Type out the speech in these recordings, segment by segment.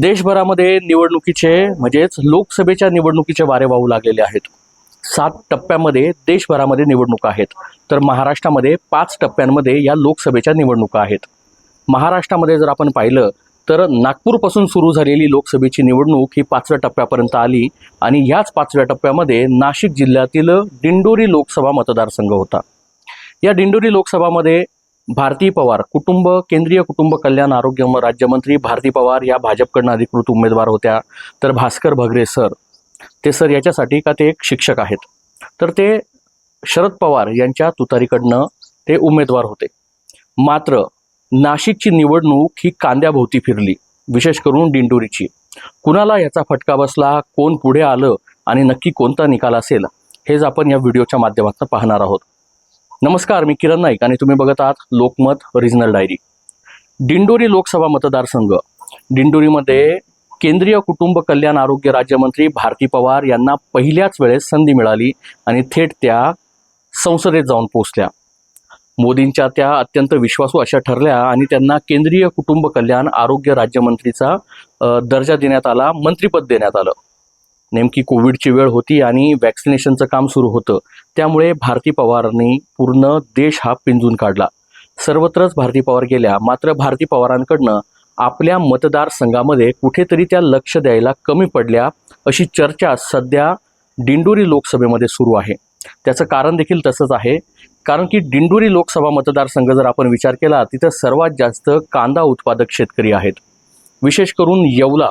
देशभरामध्ये निवडणुकीचे म्हणजेच लोकसभेच्या निवडणुकीचे वारे वाहू लागलेले आहेत. सात टप्प्यामध्ये देशभरामध्ये निवडणुका आहेत. तर महाराष्ट्रामध्ये पाच टप्प्यांमध्ये या लोकसभेच्या निवडणुका आहेत. महाराष्ट्रामध्ये जर आपण पाहिलं तर नागपूरपासून सुरू झालेली लोकसभेची निवडणूक ही पाचव्या टप्प्यापर्यंत आली आणि ह्याच पाचव्या टप्प्यामध्ये नाशिक जिल्ह्यातील दिंडोरी लोकसभा मतदारसंघ होता. या दिंडोरी लोकसभामध्ये भारती पवार कुटुंब केंद्रीय कुटुंब कल्याण आरोग्य राज्यमंत्री भारती पवार या भाजपकडनं अधिकृत उमेदवार होत्या. तर भास्कर भगरे सर ते सर याच्यासाठी का ते एक शिक्षक आहेत? तर ते शरद पवार यांच्या तुतारीकडनं ते उमेदवार होते. मात्र नाशिकची निवडणूक ही कांद्याभोवती फिरली विशेष करून दिंडोरीची. कुणाला याचा फटका बसला कोण पुढे आलं आणि नक्की कोणता निकाल असेल हेच आपण या व्हिडिओच्या माध्यमातून पाहणार आहोत. नमस्कार मी किरण नाईक आणि तुम्ही बघत आहात लोकमत रिजनल डायरी दिंडोरी लोकसभा मतदारसंघ. दिंडोरीमध्ये केंद्रीय कुटुंब कल्याण आरोग्य राज्यमंत्री भारती पवार यांना पहिल्याच वेळेस संधी मिळाली आणि थेट त्या संसदेत जाऊन पोहोचल्या. मोदींच्या त्या अत्यंत विश्वासू अशा ठरल्या आणि त्यांना केंद्रीय कुटुंब कल्याण आरोग्य राज्यमंत्रीचा दर्जा देण्यात आला मंत्रिपद देण्यात आलं. नेमकी कोविडची वेळ होती आणि वॅक्सिनेशनचं काम सुरू होतं. त्यामुळे भारती पवारांनी पूर्ण देश हा पिंजून काढला. सर्वत्रच भारती पवार गेल्या. मात्र भारती पवारांकडनं आपल्या मतदारसंघामध्ये कुठेतरी त्या लक्ष द्यायला कमी पडल्या अशी चर्चा सध्या दिंडोरी लोकसभेमध्ये सुरू आहे. त्याचं कारण देखील तसंच आहे. कारण की दिंडोरी लोकसभा मतदारसंघ जर आपण विचार केला तिथं सर्वात जास्त कांदा उत्पादक शेतकरी आहेत. विशेष करून येवला.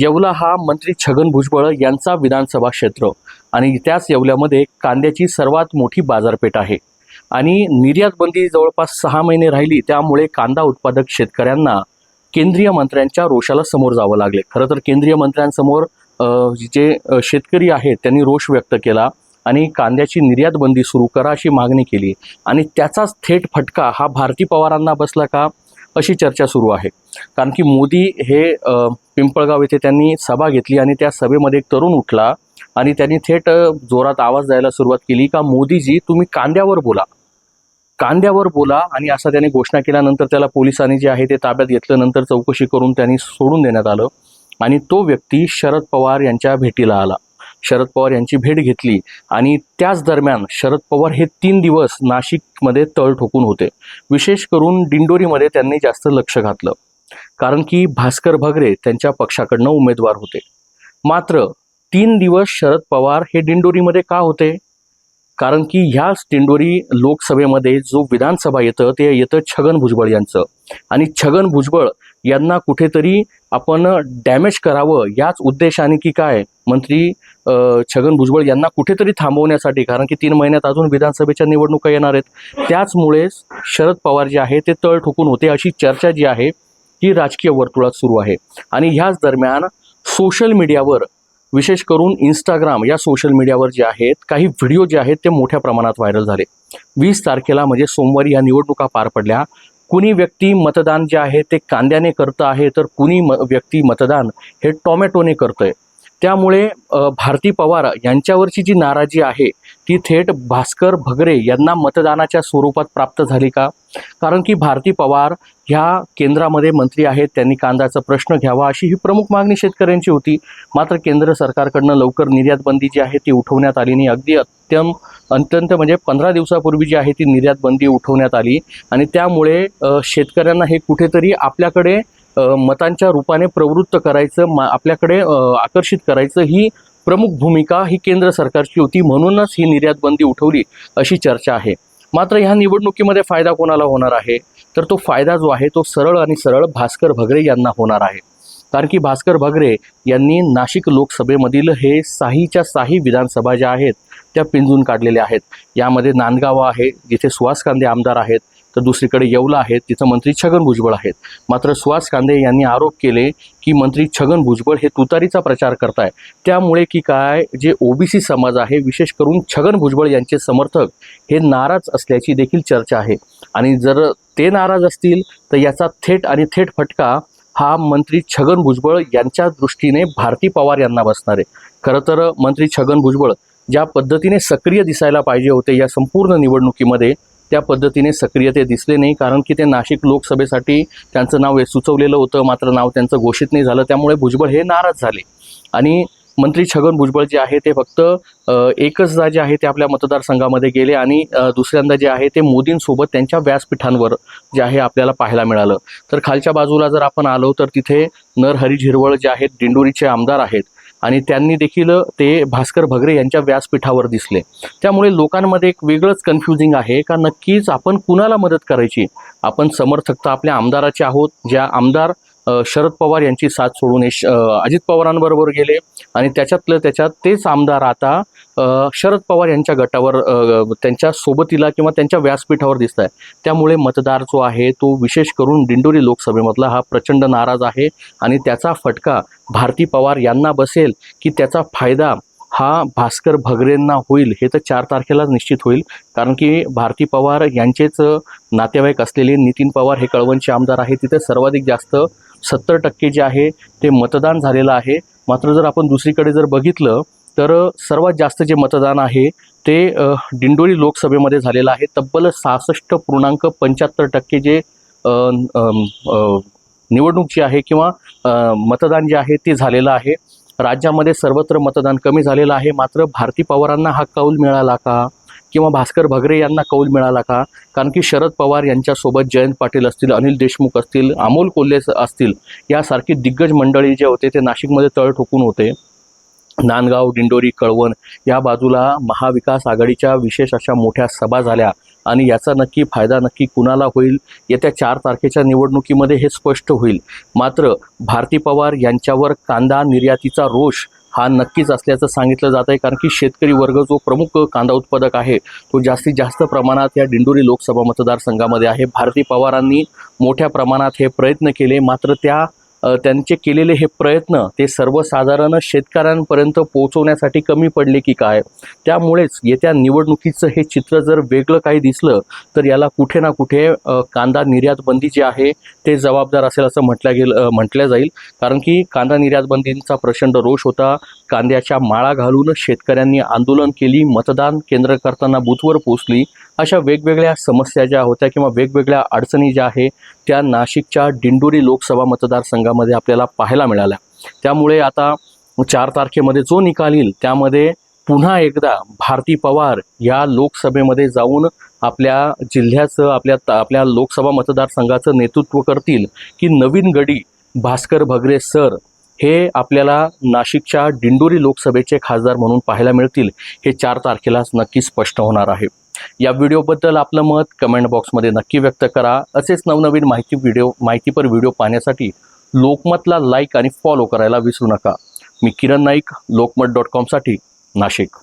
येवला हा मंत्री छगन भुजबळ यांचा विधानसभा क्षेत्र. आणि त्याच येवल्यामध्ये कांद्याची सर्वात मोठी बाजारपेठ आहे. आणि निर्यात बंदी जवळपास सहा महिने राहिली त्यामुळे कांदा उत्पादक शेतकऱ्यांना केंद्रीय मंत्र्यांच्या रोषाला समोर जावं लागले. खरं तर केंद्रीय मंत्र्यांसमोर जे शेतकरी आहेत त्यांनी रोष व्यक्त केला आणि कांद्याची निर्यात बंदी सुरू करा अशी मागणी केली. आणि त्याचाच थेट फटका हा भारती पवारांना बसला का? अशी चर्चा सुरू आहे. कारण की मोदी हे पिंपळगाव येथे त्यांनी सभा घेतली आणि त्या सभेमध्ये एक तरुण उठला आणि त्यांनी थेट जोरात आवाज द्यायला सुरुवात केली का मोदीजी तुम्ही कांद्यावर बोला. कांद्यावर बोला. आणि असा त्याने घोषणा केल्यानंतर त्याला पोलिसांनी जे आहे ते ताब्यात घेतलं. नंतर चौकशी करून त्यांनी सोडून देण्यात आलं आणि तो व्यक्ती शरद पवार यांच्या भेटीला आला. शरद पवार यांची भेट घेतली आणि त्याच दरम्यान शरद पवार हे तीन दिवस नाशिकमध्ये तळ ठोकून होते. विशेष करून दिंडोरीमध्ये त्यांनी जास्त लक्ष घातलं. कारण की भास्कर भगरे त्यांच्या पक्षाकडनं उमेदवार होते. मात्र तीन दिवस शरद पवार हे दिंडोरीमध्ये का होते? कारण की ह्याच दिंडोरी लोकसभेमध्ये जो विधानसभा येतं ते येतं छगन भुजबळ यांचं. आणि छगन भुजबळ यांना कुठेतरी आपण डॅमेज करावं याच उद्देशाने की काय? मंत्री छगन भुजबळ यांना कुठेतरी थांबवण्यासाठी कारण की तीन महिन्यात अजून विधानसभेच्या निवडणुका येणार आहेत त्याचमुळे शरद पवार जे आहे ते तळ ठोकून होते अशी चर्चा जी आहे ती राजकीय वर्तुळात सुरू आहे. आणि ह्याच दरम्यान सोशल मीडियावर विशेष करून इंस्टाग्राम या सोशल मीडियावर जे आहेत काही व्हिडिओ जे आहेत ते मोठ्या प्रमाणात व्हायरल झाले. वीस तारखेला म्हणजे सोमवारी या निवडणुका पार पडल्या. कुणी व्यक्ती मतदान जे आहे ते कांद्याने करतं आहे तर कुणी म व्यक्ती मतदान हे टोमॅटोने करतंय. त्यामुळे भारती पवार यांच्यावरची जी नाराजी आहे ती थेट भास्कर भगरे यांना मतदानाच्या स्वरूपात प्राप्त झाली का? कारण की भारती पवार ह्या केंद्रामध्ये मंत्री आहेत त्यांनी कांद्याचा प्रश्न घ्यावा अशी ही प्रमुख मागणी शेतकऱ्यांची होती. मात्र केंद्र सरकारकडनं लवकर निर्यात बंदी जी आहे ती उठवण्यात आली नाही. अगदी अत्यंत अत्यंत म्हणजे पंधरा दिवसापूर्वी जी आहे ती निर्यात बंदी उठवण्यात आली. आणि त्यामुळे शेतकऱ्यांना हे कुठेतरी आपल्याकडे मतांच्या रूपाने प्रवृत्त करायचं मा आपल्याकडे आकर्षित करायचं ही प्रमुख भूमिका ही केंद्र सरकारची होती म्हणूनच ही निर्यात बंदी उठवली अशी चर्चा आहे. मात्र ह्या निवडणुकीमध्ये फायदा कोणाला होणार आहे? तर तो फायदा जो आहे तो सरळ आणि सरळ भास्कर भगरे यांना होणार आहे. कारण की भास्कर भगरे यांनी नाशिक लोकसभेमधील हे साहीच्या साही विधानसभा ज्या आहेत त्या पिंजून काढलेल्या आहेत. यामध्ये नांदगाव आहे जिथे सुहास कांदे आमदार आहेत. तर दुसरीकडे येवला आहेत तिथं मंत्री छगन भुजबळ आहेत. मात्र सुहास कांदे यांनी आरोप केले की मंत्री छगन भुजबळ हे तुतारीचा प्रचार करताय. त्यामुळे की काय जे ओबीसी समाज आहे विशेष करून छगन भुजबळ यांचे समर्थक हे नाराज असल्याची देखील चर्चा आहे. आणि जर ते नाराज असतील तर याचा थेट आणि थेट फटका हा मंत्री छगन भुजबळ यांच्या दृष्टीने भारती पवार यांना बसणार आहे. खरं तर मंत्री छगन भुजबळ ज्या पद्धतीने सक्रिय दिसायला पाहिजे होते या संपूर्ण निवडणुकीमध्ये त्या पद्धतीने सक्रिय ते दिसले नाही कारण की ते नाशिक लोकसभेसाठी त्यांचं नाव हे सुचवलेलं होतं मात्र नाव त्यांचं घोषित नाही झालं. त्यामुळे भुजबळ हे नाराज झाले. आणि मंत्री छगन भुजबळ जे आहे ते फक्त एकचदा जे आहे ते आपल्या मतदारसंघामध्ये गेले आणि दुसऱ्यांदा जे आहे ते मोदींसोबत त्यांच्या व्यासपीठांवर जे आहे आपल्याला पाहायला मिळालं. तर खालच्या बाजूला जर आपण आलो तर तिथे नरहरी झिरवळ जे आहेत दिंडोरीचे आमदार आहेत. आणि त्यांनी देखील ते भास्कर भगरे यांच्या व्यासपीठावर दिसले. त्यामुळे लोकांमध्ये एक वेगळंच कन्फ्युजिंग आहे का नक्कीच आपण कुणाला मदत करायची? आपण समर्थक तर आपल्या आमदाराचे आहोत ज्या आमदार शरद पवार यांची साथ सोडून अजित पवारांबरोबर गेले आणि त्याच्यातलं त्याच्यात तेच आमदार आता शरद पवार यांच्या गटावर त्यांच्या सोबतीला किंवा त्यांच्या व्यासपीठावर दिसत आहे त्यामुळे मतदार जो आहे तो विशेष करून दिंडोरी लोकसभेमधला हा प्रचंड नाराज आहे आणि त्याचा फटका भारती पवार यांना बसेल की त्याचा फायदा हा भास्कर भगरेंना होईल हे तर चार तारखेलाच निश्चित होईल. कारण की भारती पवार यांचेच नातेवाईक असलेले नितीन पवार हे कळवणचे आमदार आहे तिथे सर्वाधिक जास्त सत्तर टक्के जे आहे ते मतदान झालेलं आहे. मात्र जर आपण दुसरीकडे जर बघितलं तर सर्वात जास्त जे मतदान आहे ते डिंडोरी दिंडोरी लोकसभेमध्ये झालेलं आहे. तब्बल सहासष्ट पूर्णांक पंच्याहत्तर टक्के जे निवडणूक जी आहे किंवा मतदान जे आहे ते झालेलं आहे. राज्यामध्ये सर्वत्र मतदान कमी झालेलं आहे. मात्र भारती पवारांना हा कौल मिळाला का? किंवा भास्कर भगरे यांना कौल मिळाला का? कारण की शरद पवार यांच्यासोबत जयंत पाटील असतील अनिल देशमुख असतील अमोल कोल्हे असतील यासारखी दिग्गज मंडळी जे होते ते नाशिकमध्ये तळ ठोकून होते. नांदगाव दिंडोरी कळवण या बाजूला महाविकास आघाडीच्या विशेष अशा मोठ्या सभा झाल्या. आणि याचा नक्की फायदा नक्की कुणाला होईल? येत्या चार तारखेच्या निवडणुकीमध्ये हे स्पष्ट होईल. मात्र भारती पवार यांच्यावर कांदा निर्यातीचा रोष हा नक्कीच असल्याचं सांगितलं जात आहे कारण की शेतकरी वर्ग जो प्रमुख कांदा उत्पादक आहे तो जास्तीत जास्त प्रमाणात या दिंडोरी लोकसभा मतदारसंघामध्ये आहे. भारती पवारांनी मोठ्या प्रमाणात हे प्रयत्न केले मात्र त्या त्यांचे केलेले हे प्रयत्न ते सर्वसाधारण शेतकऱ्यांपर्यंत पोहोचवण्यासाठी कमी पडले की काय? त्यामुळेच येत्या निवडणुकीचं हे चित्र जर वेगळं काही दिसलं तर याला कुठे ना कुठे कांदा निर्यात बंदी जी आहे ते जबाबदार असेल असं म्हटलं गेलं म्हटल्या म्हटलं जाईल. कारण की कांदा निर्यात बंदींचा प्रचंड रोष होता. कांद्याच्या माळा घालून शेतकऱ्यांनी आंदोलन केली मतदान केंद्र करताना बूथवर पोचली अशा वेगवेगळ्या समस्या ज्या होत्या किंवा वेगवेगळ्या अडचणी ज्या आहे त्या नाशिकच्या दिंडोरी लोकसभा मतदारसंघामध्ये आपल्याला पाहायला मिळाल्या. त्यामुळे आता चार तारखेमध्ये जो निकाल येईल त्यामध्ये पुन्हा एकदा भारती पवार या लोकसभेमध्ये जाऊन आपल्या जिल्ह्याचं आपल्या आपल्या लोकसभा मतदारसंघाचं नेतृत्व करतील की नवीन गडी भास्कर भगरे सर हे आपल्याला नाशिकच्या दिंडोरी लोकसभेचे खासदार म्हणून पाहायला मिळतील हे चार तारखेलाच नक्की स्पष्ट होणार आहे. या व्हिडिओबद्दल आपलं मत कमेंट बॉक्समध्ये नक्की व्यक्त करा. असेच नवनवीन माहिती व्हिडिओ माहितीपर व्हिडिओ पाहण्यासाठी लोकमतला लाईक आणि फॉलो करायला विसरू नका. मी किरण नाईक लोकमत डॉट कॉमसाठी नाशिक.